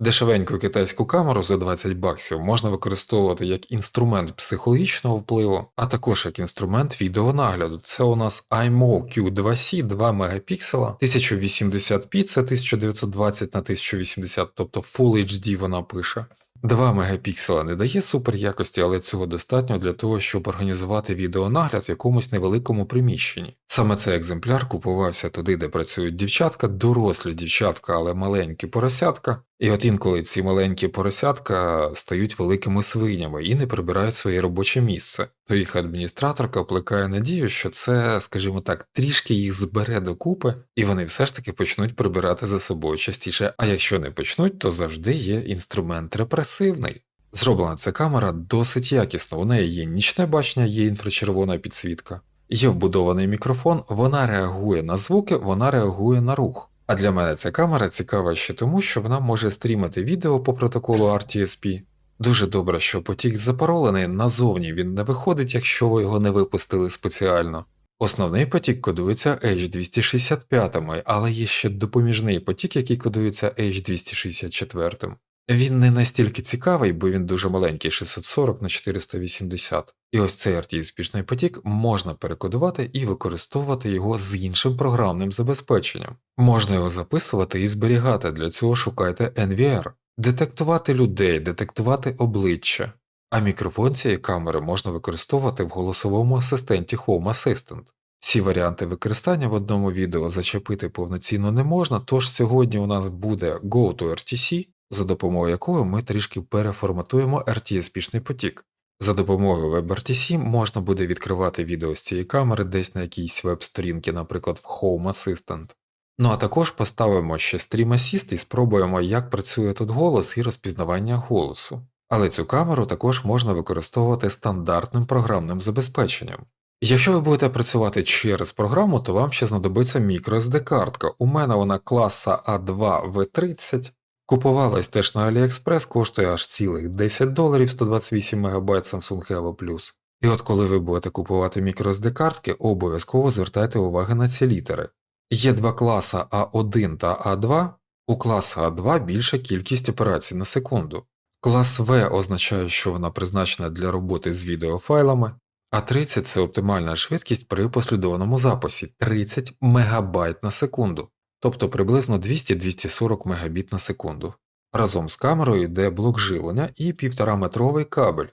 Дешевеньку китайську камеру за 20 баксів можна використовувати як інструмент психологічного впливу, а також як інструмент відеонагляду. Це у нас iMO Q2C 2 мегапіксела, 1080p це 1920 на 1080, тобто Full HD вона пише. 2 мегапіксела не дає супер якості, але цього достатньо для того, щоб організувати відеонагляд в якомусь невеликому приміщенні. Саме цей екземпляр купувався туди, де працюють дівчатка, дорослі дівчатка, але маленькі поросятка. І от інколи ці маленькі поросятка стають великими свинями і не прибирають своє робоче місце. То їх адміністраторка плекає надію, що це, скажімо так, трішки їх збере докупи, і вони все ж таки почнуть прибирати за собою частіше. А якщо не почнуть, то завжди є інструмент репресивний. Зроблена ця камера досить якісно, у неї є нічне бачення, є інфрачервона підсвітка. Є вбудований мікрофон, вона реагує на звуки, вона реагує на рух. А для мене ця камера цікава ще тому, що вона може стрімити відео по протоколу RTSP. Дуже добре, що потік запаролений назовні він не виходить, якщо ви його не випустили спеціально. Основний потік кодується H265, але є ще допоміжний потік, який кодується H264. Він не настільки цікавий, бо він дуже маленький 640 на 480. І ось цей RT-успішний потік можна перекодувати і використовувати його з іншим програмним забезпеченням. Можна його записувати і зберігати, для цього шукайте NVR, детектувати людей, детектувати обличчя. А мікрофон цієї камери можна використовувати в голосовому асистенті Home Assistant. Всі варіанти використання в одному відео зачепити повноцінно не можна, тож сьогодні у нас буде GoToRTC, за допомогою якої ми трішки переформатуємо RT-успішний потік. За допомогою WebRTC можна буде відкривати відео з цієї камери десь на якійсь веб-сторінці, наприклад, в Home Assistant. Ну а також поставимо ще Stream Assist і спробуємо, як працює тут голос і розпізнавання голосу. Але цю камеру також можна використовувати стандартним програмним забезпеченням. Якщо ви будете працювати через програму, то вам ще знадобиться microSD картка. У мене вона класа A2V30. Купувалась теж на AliExpress, коштує аж цілих 10 доларів 128 МБ Samsung Evo Plus. І от коли ви будете купувати microSD картки, обов'язково звертайте увагу на ці літери. Є два класа А1 та А2, у класа А2 більша кількість операцій на секунду. Клас В означає, що вона призначена для роботи з відеофайлами, а 30 це оптимальна швидкість при послідовному записі 30 МБ на секунду тобто приблизно 200-240 Мбіт на секунду. Разом з камерою йде блок живлення і 1,5 метровий кабель.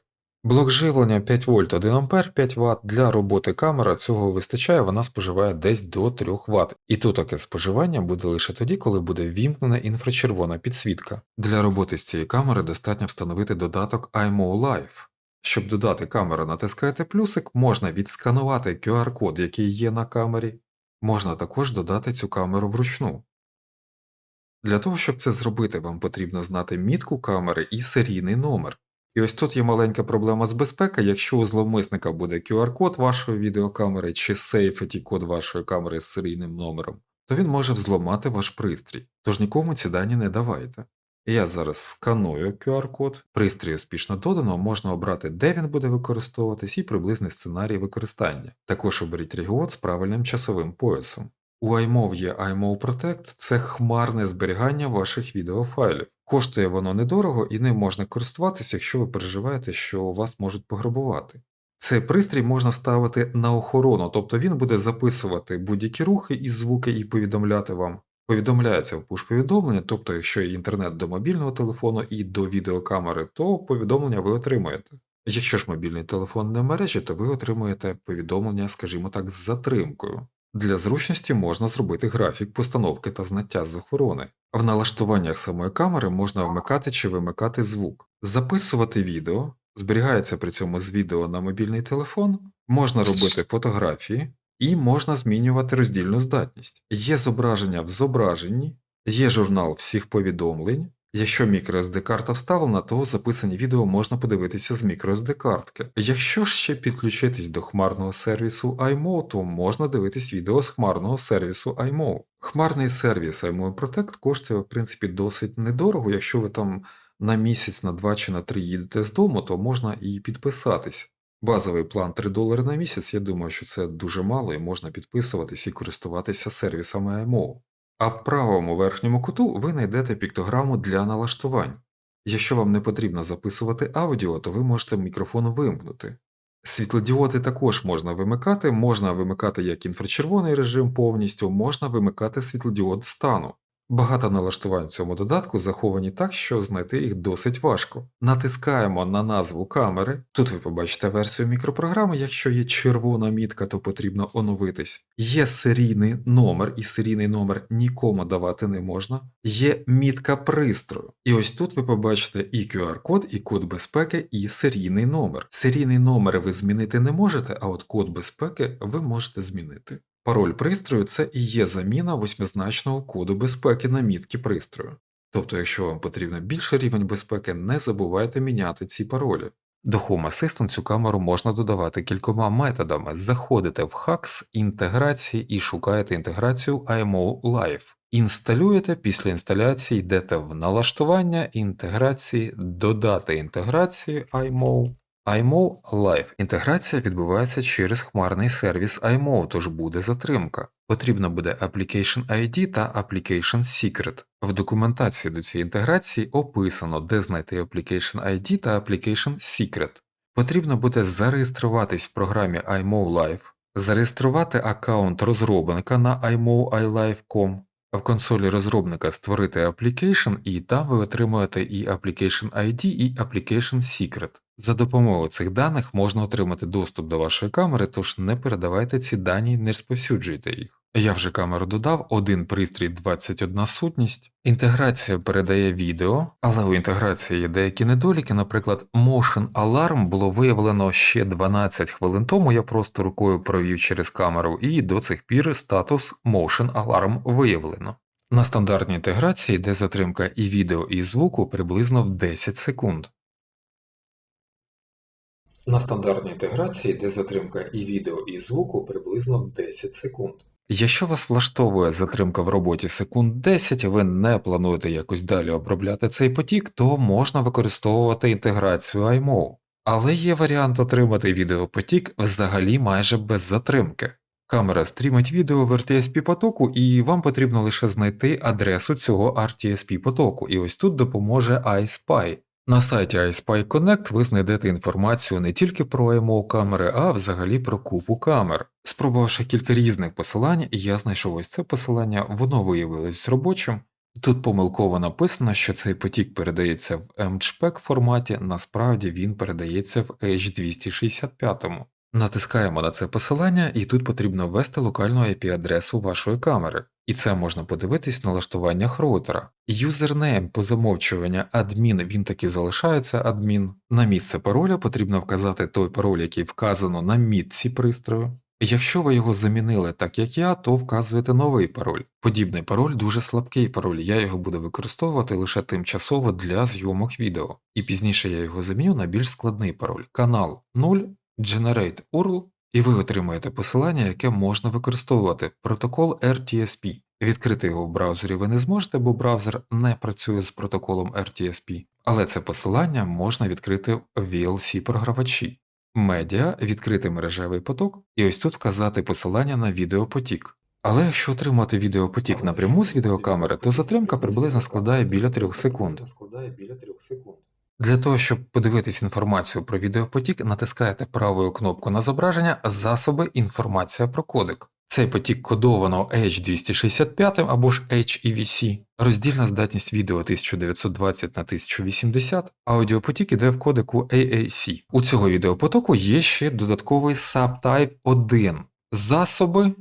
Блок живлення 5 вольт 1 А 5 Вт для роботи камери цього вистачає, вона споживає десь до 3 Вт. І тут таке споживання буде лише тоді, коли буде вімкнена інфрачервона підсвітка. Для роботи з цієї камери достатньо встановити додаток iMO Live. Щоб додати камеру, натискаєте плюсик, можна відсканувати QR-код, який є на камері, Можна також додати цю камеру вручну. Для того, щоб це зробити, вам потрібно знати мітку камери і серійний номер. І ось тут є маленька проблема з безпеки, якщо у зловмисника буде QR-код вашої відеокамери чи сейфеті код вашої камери з серійним номером, то він може взломати ваш пристрій, тож нікому ці дані не давайте. Я зараз сканую QR-код, пристрій успішно додано, можна обрати, де він буде використовуватись, і приблизний сценарій використання. Також оберіть регіон з правильним часовим поясом. У iMov є iMov Protect це хмарне зберігання ваших відеофайлів. Коштує воно недорого і ним можна користуватися, якщо ви переживаєте, що вас можуть пограбувати. Цей пристрій можна ставити на охорону, тобто він буде записувати будь-які рухи і звуки і повідомляти вам. Повідомляється в пуш-повідомлення, тобто, якщо є інтернет до мобільного телефону і до відеокамери, то повідомлення ви отримаєте. Якщо ж мобільний телефон не в мережі, то ви отримуєте повідомлення, скажімо так, з затримкою. Для зручності можна зробити графік постановки та знаття з охорони. В налаштуваннях самої камери можна вмикати чи вимикати звук, записувати відео, зберігається при цьому з відео на мобільний телефон, можна робити фотографії, і можна змінювати роздільну здатність. Є зображення в зображенні, є журнал всіх повідомлень. Якщо microSD карта вставлена, то записані відео можна подивитися з microSD картки. Якщо ще підключитись до хмарного сервісу iMO, то можна дивитись відео з хмарного сервісу iMO. Хмарний сервіс iMO Protect коштує, в принципі, досить недорого, якщо ви там на місяць, на два чи на три їдете з дому, то можна і підписатись. Базовий план 3 долари на місяць, я думаю, що це дуже мало і можна підписуватись і користуватися сервісами IMO. А в правому верхньому куту ви знайдете піктограму для налаштувань. Якщо вам не потрібно записувати аудіо, то ви можете мікрофон вимкнути. Світлодіоди також можна вимикати, можна вимикати як інфрачервоний режим повністю, можна вимикати світлодіод стану. Багато налаштувань в цьому додатку заховані так, що знайти їх досить важко. Натискаємо на назву камери. Тут ви побачите версію мікропрограми, якщо є червона мітка, то потрібно оновитись. Є серійний номер, і серійний номер нікому давати не можна. Є мітка пристрою. І ось тут ви побачите і QR-код, і код безпеки, і серійний номер. Серійний номер ви змінити не можете, а от код безпеки ви можете змінити. Пароль пристрою це і є заміна восьмизначного коду безпеки на мітки пристрою. Тобто, якщо вам потрібен більший рівень безпеки, не забувайте міняти ці паролі. До Home Assistant цю камеру можна додавати кількома методами. Заходите в Hacks, інтеграції і шукаєте інтеграцію IMO Live. Інсталюєте, після інсталяції йдете в налаштування інтеграції, додати інтеграцію IMO. iMO Live. Інтеграція відбувається через хмарний сервіс iMO, тож буде затримка. Потрібно буде Application ID та Application Secret. В документації до цієї інтеграції описано, де знайти Application ID та Application Secret. Потрібно буде зареєструватись в програмі iMO Live, зареєструвати аккаунт розробника на iMoiLive.com, в консолі розробника створити Application і там ви отримуєте і Application ID, і Application Secret. За допомогою цих даних можна отримати доступ до вашої камери, тож не передавайте ці дані не розповсюджуйте їх. Я вже камеру додав, один пристрій 21 сутність. Інтеграція передає відео, але у інтеграції є деякі недоліки, наприклад, Motion Alarm було виявлено ще 12 хвилин тому, я просто рукою провів через камеру, і до цих пір статус Motion Alarm виявлено. На стандартній інтеграції йде затримка і відео, і звуку приблизно в 10 секунд. На стандартній інтеграції йде затримка і відео, і звуку приблизно 10 секунд. Якщо вас влаштовує затримка в роботі секунд 10, і ви не плануєте якось далі обробляти цей потік, то можна використовувати інтеграцію iMO. Але є варіант отримати відеопотік взагалі майже без затримки. Камера стрімить відео в RTSP потоку, і вам потрібно лише знайти адресу цього RTSP потоку, і ось тут допоможе iSpy. На сайті iSpy Connect ви знайдете інформацію не тільки про IMO камери, а взагалі про купу камер. Спробувавши кілька різних посилань, я знайшов ось це посилання, воно виявилось робочим. Тут помилково написано, що цей потік передається в MJPEG форматі, насправді він передається в H265. Натискаємо на це посилання, і тут потрібно ввести локальну IP-адресу вашої камери, і це можна подивитись в налаштуваннях роутера. Юзернейм по замовчування адмін він таки залишається адмін. На місце пароля потрібно вказати той пароль, який вказано на мітці пристрою. Якщо ви його замінили так як я, то вказуєте новий пароль. Подібний пароль дуже слабкий пароль, я його буду використовувати лише тимчасово для зйомок відео, і пізніше я його заміню на більш складний пароль канал 0 Generate URL, і ви отримаєте посилання, яке можна використовувати протокол RTSP. Відкрити його в браузері ви не зможете, бо браузер не працює з протоколом RTSP, але це посилання можна відкрити в VLC-програвачі. Медіа, відкрити мережевий поток, і ось тут вказати посилання на відеопотік. Але якщо отримати відеопотік напряму з відеокамери, то затримка приблизно складає біля 3 секунд. Для того, щоб подивитись інформацію про відеопотік, натискаєте правою кнопку на зображення Засоби інформація про кодек. Цей потік кодовано H265 або ж HEVC, роздільна здатність відео 1920 на 1080, аудіопотік іде в кодеку AAC. У цього відеопотоку є ще додатковий Subtype 1 засоби,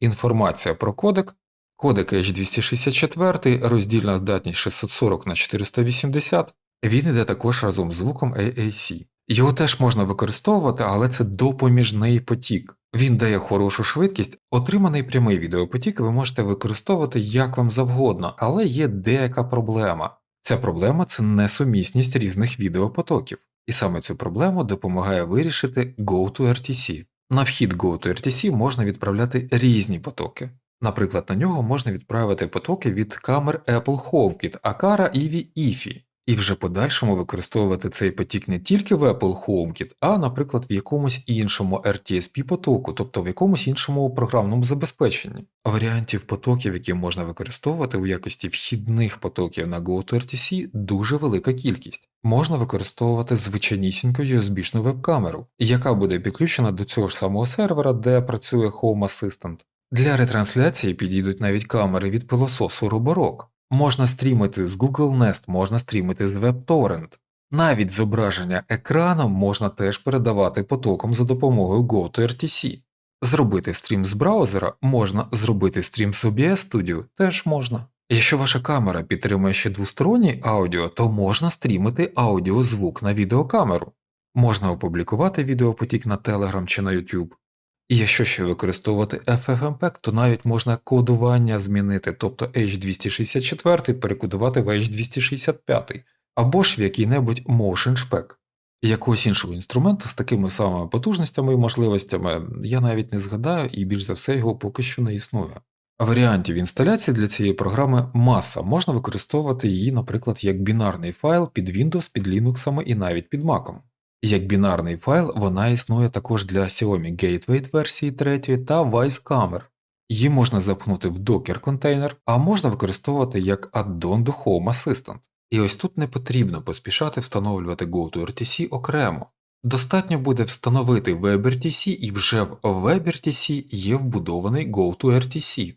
інформація про кодек, кодек H264, роздільна здатність 640 на 480, він іде також разом з звуком AAC. Його теж можна використовувати, але це допоміжний потік. Він дає хорошу швидкість, отриманий прямий відеопотік ви можете використовувати як вам завгодно, але є деяка проблема. Ця проблема це несумісність різних відеопотоків, і саме цю проблему допомагає вирішити GoToRTC. На вхід GoToRTC можна відправляти різні потоки. Наприклад, на нього можна відправити потоки від камер Apple HomeKit, Akara, Eevee, IFI. І вже подальшому використовувати цей потік не тільки в Apple HomeKit, а, наприклад, в якомусь іншому RTSP потоку, тобто в якомусь іншому програмному забезпеченні. Варіантів потоків, які можна використовувати у якості вхідних потоків на GoToRTC, дуже велика кількість. Можна використовувати звичайнісіньку USB-шну веб-камеру, яка буде підключена до цього ж самого сервера, де працює Home Assistant. Для ретрансляції підійдуть навіть камери від пилососу Roborock. Можна стрімити з Google Nest, можна стрімити з WebTorrent. Навіть зображення екрану можна теж передавати потоком за допомогою GoToRTC. Зробити стрім з браузера можна, зробити стрім з OBS Studio теж можна. Якщо ваша камера підтримує ще двосторонній аудіо, то можна стрімити аудіозвук на відеокамеру. Можна опублікувати відеопотік на Telegram чи на YouTube. І якщо ще використовувати FFmpeg, то навіть можна кодування змінити, тобто H264 перекодувати в H265, або ж в який-небудь MotionSpec. Якогось іншого інструменту з такими самими потужностями і можливостями я навіть не згадаю і більш за все його поки що не існує. Варіантів інсталяції для цієї програми маса, можна використовувати її, наприклад, як бінарний файл під Windows, під Linux і навіть під Mac. Як бінарний файл, вона існує також для Xiaomi Gateway версії 3 та Vice камер. Її можна запхнути в Docker контейнер, а можна використовувати як аддон до Home Assistant. І ось тут не потрібно поспішати встановлювати GoToRTC окремо. Достатньо буде встановити WebRTC і вже в WebRTC є вбудований GoToRTC.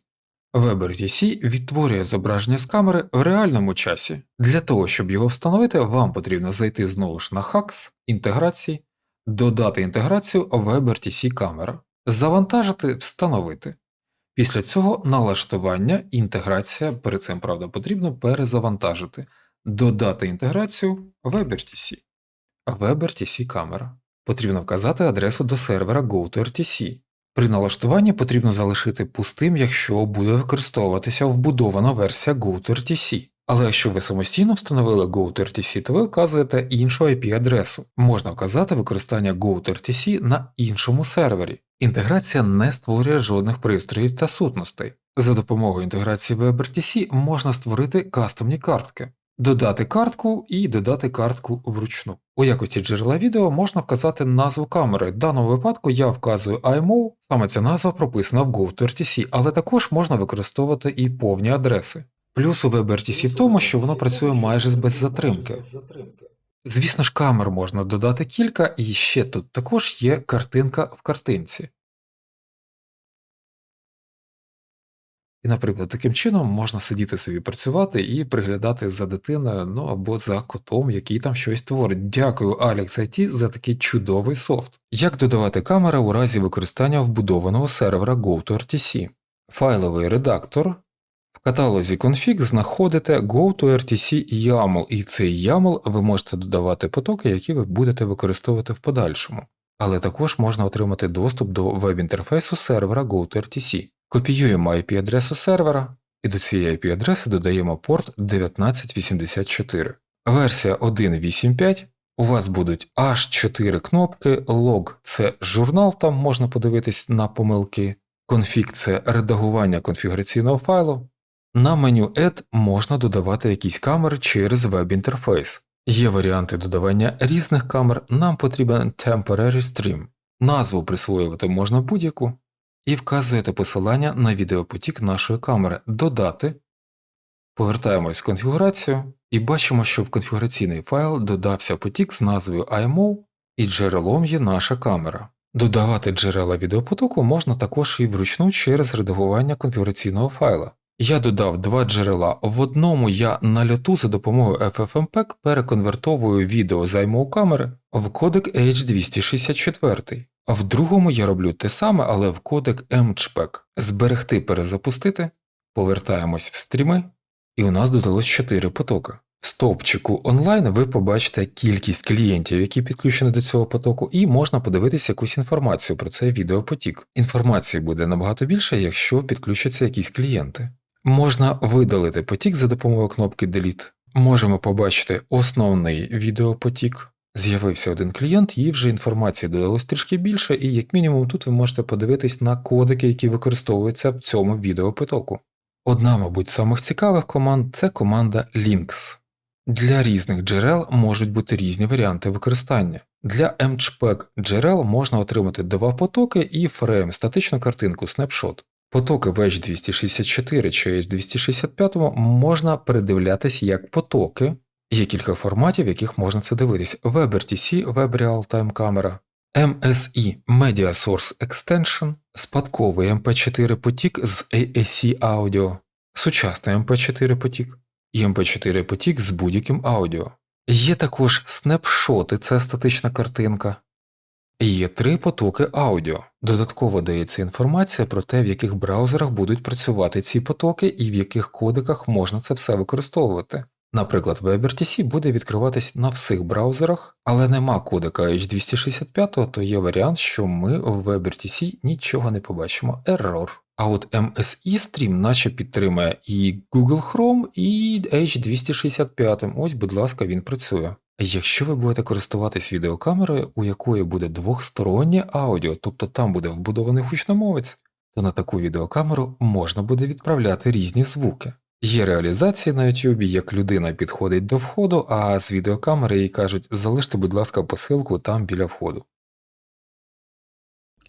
WebRTC відтворює зображення з камери в реальному часі. Для того, щоб його встановити, вам потрібно зайти знову ж на Hacks, інтеграції, додати інтеграцію WebRTC камера, завантажити, встановити. Після цього налаштування, інтеграція, перед цим, правда, потрібно перезавантажити, додати інтеграцію WebRTC. WebRTC камера. Потрібно вказати адресу до сервера GoToRTC. При налаштуванні потрібно залишити пустим, якщо буде використовуватися вбудована версія GoToRTC. Але якщо ви самостійно встановили GoToRTC, то ви вказуєте іншу IP-адресу. Можна вказати використання GoToRTC на іншому сервері. Інтеграція не створює жодних пристроїв та сутностей. За допомогою інтеграції WebRTC можна створити кастомні картки. Додати картку і додати картку вручну. У якості джерела відео можна вказати назву камери. В даному випадку я вказую IMO, саме ця назва прописана в GoToRTC, але також можна використовувати і повні адреси. Плюс у WebRTC в тому, що воно працює майже без затримки. Звісно ж, камер можна додати кілька, і ще тут також є картинка в картинці. І, наприклад, таким чином можна сидіти собі працювати і приглядати за дитиною, ну або за котом, який там щось творить. Дякую Alex IT за такий чудовий софт. Як додавати камери у разі використання вбудованого сервера GoToRTC? Файловий редактор. В каталозі config знаходите GoToRTC YAML, і в цей YAML ви можете додавати потоки, які ви будете використовувати в подальшому. Але також можна отримати доступ до веб-інтерфейсу сервера GoToRTC. Копіюємо IP-адресу сервера і до цієї IP-адреси додаємо порт 1984. Версія 1.8.5. У вас будуть аж 4 кнопки, log це журнал, там можна подивитись на помилки, config це редагування конфігураційного файлу. На меню Add можна додавати якісь камери через веб-інтерфейс. Є варіанти додавання різних камер, нам потрібен Temporary Stream. Назву присвоювати можна будь-яку і вказуєте посилання на відеопотік нашої камери Додати. Повертаємось в конфігурацію і бачимо, що в конфігураційний файл додався потік з назвою IMO і джерелом є наша камера. Додавати джерела відеопотоку можна також і вручну через редагування конфігураційного файла. Я додав два джерела. В одному я на льоту за допомогою FFmpeg переконвертовую відео з IMO камери в кодек H264. А в другому я роблю те саме, але в кодек mchpeg. Зберегти, перезапустити, повертаємось в стріми, і у нас додалось 4 потоки. В стовпчику онлайн ви побачите кількість клієнтів, які підключені до цього потоку, і можна подивитися якусь інформацію про цей відеопотік. Інформації буде набагато більше, якщо підключаться якісь клієнти. Можна видалити потік за допомогою кнопки Delete. Можемо побачити основний відеопотік. З'явився один клієнт, і вже інформації додалось трішки більше, і як мінімум тут ви можете подивитись на кодики, які використовуються в цьому відеопотоку. Одна, мабуть, самих цікавих команд це команда Links. Для різних джерел можуть бути різні варіанти використання. Для MCPEG джерел можна отримати два потоки і фрейм статичну картинку снапшот. Потоки в H264 чи H265 можна передивлятись як потоки. Є кілька форматів, в яких можна це дивитись: WebRTC, Web Real-Time Camera, MSE Media Source Extension, спадковий MP4 потік з AAC Audio, сучасний MP4 потік і MP4 потік з будь-яким аудіо. Є також снапшоти, це статична картинка. Є три потоки аудіо. Додатково дається інформація про те, в яких браузерах будуть працювати ці потоки і в яких кодеках можна це все використовувати. Наприклад, WebRTC буде відкриватись на всіх браузерах, але нема кодека H265, то є варіант, що ми в WebRTC нічого не побачимо. Error. А от MSE Stream наче підтримує і Google Chrome, і H265. Ось, будь ласка, він працює. Якщо ви будете користуватись відеокамерою, у якої буде двохстороннє аудіо, тобто там буде вбудований гучномовець, то на таку відеокамеру можна буде відправляти різні звуки. Є реалізації на YouTube, як людина підходить до входу, а з відеокамери їй кажуть, залиште, будь ласка, посилку там біля входу.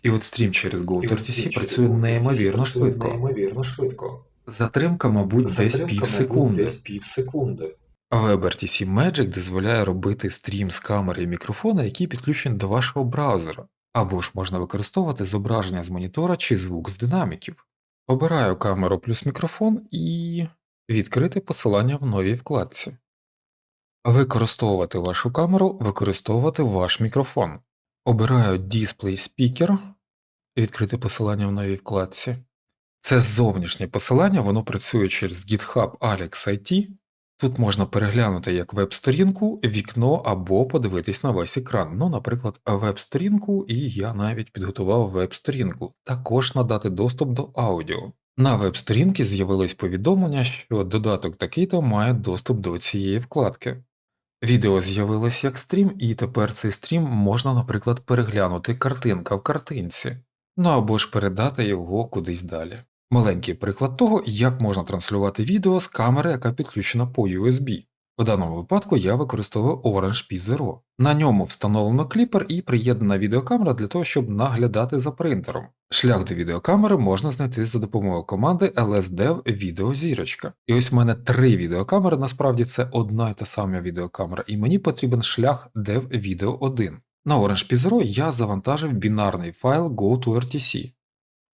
І от стрім через GoToRTC працює неймовірно швидко. Затримка, мабуть, десь Затримка. Десь пів секунди. WebRTC Magic дозволяє робити стрім з камери і мікрофона, який підключений до вашого браузера, або ж можна використовувати зображення з монітора чи звук з динаміків. Обираю камеру плюс мікрофон і відкрити посилання в новій вкладці. Використовувати вашу камеру, використовувати ваш мікрофон. Обираю Display Speaker, відкрити посилання в новій вкладці. Це зовнішнє посилання, воно працює через GitHub Alex IT. Тут можна переглянути як веб-сторінку, вікно або подивитись на весь екран. Ну, наприклад, веб-сторінку, і я навіть підготував веб-сторінку, також надати доступ до аудіо. На веб-сторінці з'явилось повідомлення, що додаток такий-то має доступ до цієї вкладки. Відео з'явилось як стрім, і тепер цей стрім можна, наприклад, переглянути картинка в картинці, ну або ж передати його кудись далі. Маленький приклад того, як можна транслювати відео з камери, яка підключена по USB. В даному випадку я використовую Orange P0. На ньому встановлено кліпер і приєднана відеокамера для того, щоб наглядати за принтером. Шлях до відеокамери можна знайти за допомогою команди lsdev відеозірочка. І ось в мене три відеокамери, насправді це одна і та сама відеокамера, і мені потрібен шлях dev video 1. На Orange P0 я завантажив бінарний файл GoToRTC.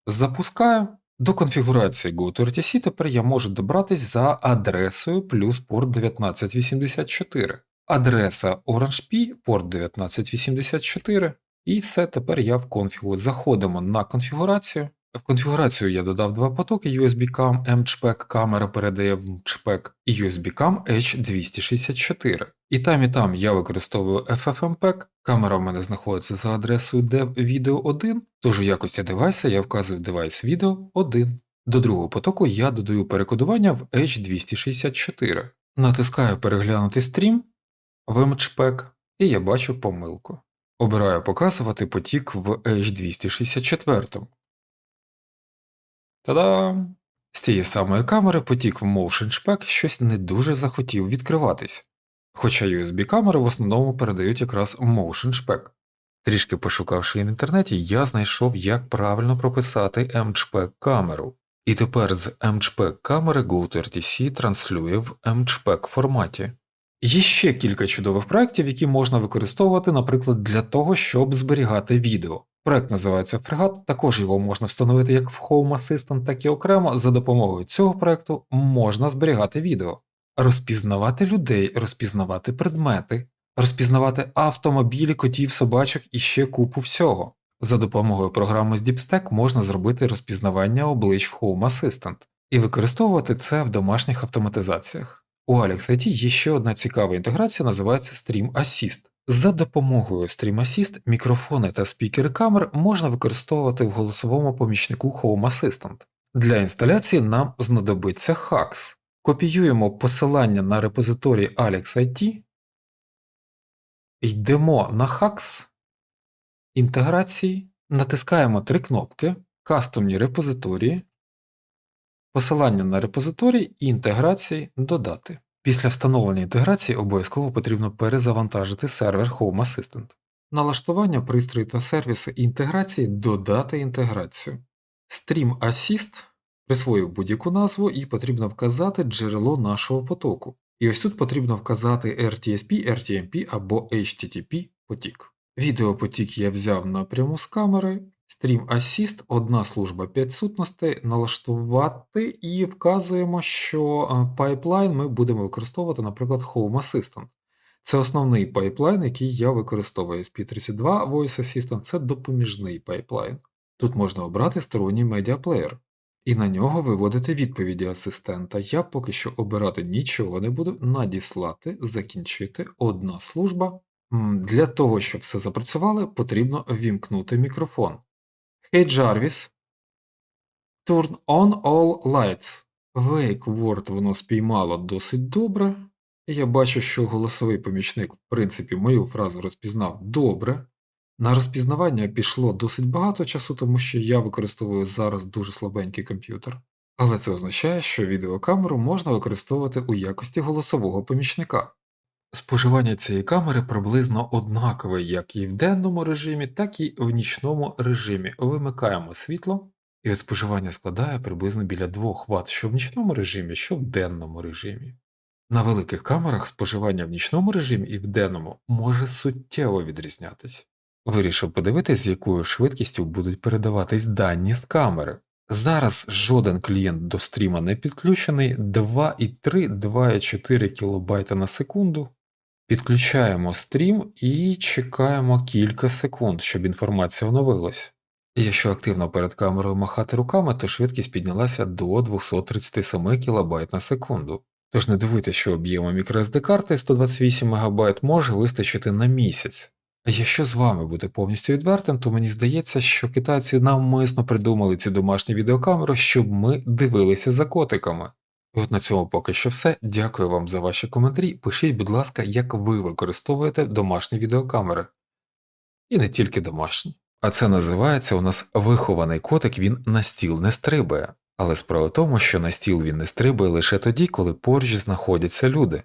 Запускаю. До конфігурації GoToRTC тепер я можу добратись за адресою плюс порт 1984. Адреса OrangeP, порт 1984. І все, тепер я в конфігу. Заходимо на конфігурацію. В конфігурацію я додав два потоки USB-CAM MCPEG, камера передає в MCPEG і USB-CAM H264. І там, і там я використовую FFmpeg, камера в мене знаходиться за адресою dev video 1, тож у якості девайса я вказую девайс video 1. До другого потоку я додаю перекодування в H264. Натискаю переглянути стрім в MCPEG, і я бачу помилку. Обираю показувати потік в H264. Та-дам! З тієї самої камери потік в MotionSpec щось не дуже захотів відкриватись. Хоча USB-камери в основному передають якраз MotionSpec. Трішки пошукавши в інтернеті, я знайшов, як правильно прописати MCPEG камеру. І тепер з MCPEG камери GoToRTC транслює в MCPEG форматі. Є ще кілька чудових проєктів, які можна використовувати, наприклад, для того, щоб зберігати відео. Проект називається Фрегат, також його можна встановити як в Home Assistant, так і окремо. За допомогою цього проекту можна зберігати відео, розпізнавати людей, розпізнавати предмети, розпізнавати автомобілі, котів, собачок і ще купу всього. За допомогою програми з DeepStack можна зробити розпізнавання облич в Home Assistant і використовувати це в домашніх автоматизаціях. У Alex IT є ще одна цікава інтеграція, називається Stream Assist. За допомогою Stream Assist мікрофони та спікери камер можна використовувати в голосовому помічнику Home Assistant. Для інсталяції нам знадобиться Hacks. Копіюємо посилання на репозиторій Alex IT, йдемо на Hacks, інтеграції, натискаємо три кнопки, кастомні репозиторії, посилання на репозиторій і інтеграції додати. Після встановлення інтеграції обов'язково потрібно перезавантажити сервер Home Assistant. Налаштування пристрої та сервіси інтеграції додати інтеграцію. Stream Assist присвоїв будь-яку назву і потрібно вказати джерело нашого потоку. І ось тут потрібно вказати RTSP, RTMP або HTTP потік. Відеопотік я взяв напряму з камери. Stream Assist, одна служба 5 сутностей, налаштувати і вказуємо, що е, пайплайн ми будемо використовувати, наприклад, Home Assistant. Це основний пайплайн, який я використовую. SP32 Voice Assistant це допоміжний пайплайн. Тут можна обрати сторонній медіаплеєр і на нього виводити відповіді асистента. Я поки що обирати нічого не буду, надіслати, закінчити одна служба. Для того, щоб все запрацювало, потрібно вімкнути мікрофон. Hey Jarvis, turn on all lights. Wake word воно спіймало досить добре. Я бачу, що голосовий помічник, в принципі, мою фразу розпізнав добре. На розпізнавання пішло досить багато часу, тому що я використовую зараз дуже слабенький комп'ютер. Але це означає, що відеокамеру можна використовувати у якості голосового помічника. Споживання цієї камери приблизно однакове як і в денному режимі, так і в нічному режимі. Вимикаємо світло, і от споживання складає приблизно біля 2 Вт що в нічному режимі, що в денному режимі. На великих камерах споживання в нічному режимі і в денному може суттєво відрізнятись. Вирішив подивитись, з якою швидкістю будуть передаватись дані з камери. Зараз жоден клієнт до стріма не підключений 2,3-2,4 кБ на секунду. Підключаємо стрім і чекаємо кілька секунд, щоб інформація оновилась. Якщо активно перед камерою махати руками, то швидкість піднялася до 237 кБ на секунду. Тож не дивуйтесь, що об'єму microSD карти 128 МБ може вистачити на місяць. Якщо з вами бути повністю відвертим, то мені здається, що китайці навмисно придумали ці домашні відеокамери, щоб ми дивилися за котиками. І от на цьому поки що все. Дякую вам за ваші коментарі. Пишіть, будь ласка, як ви використовуєте домашні відеокамери. І не тільки домашні. А це називається у нас вихований котик, він на стіл не стрибає. Але справа в тому, що на стіл він не стрибає лише тоді, коли поруч знаходяться люди.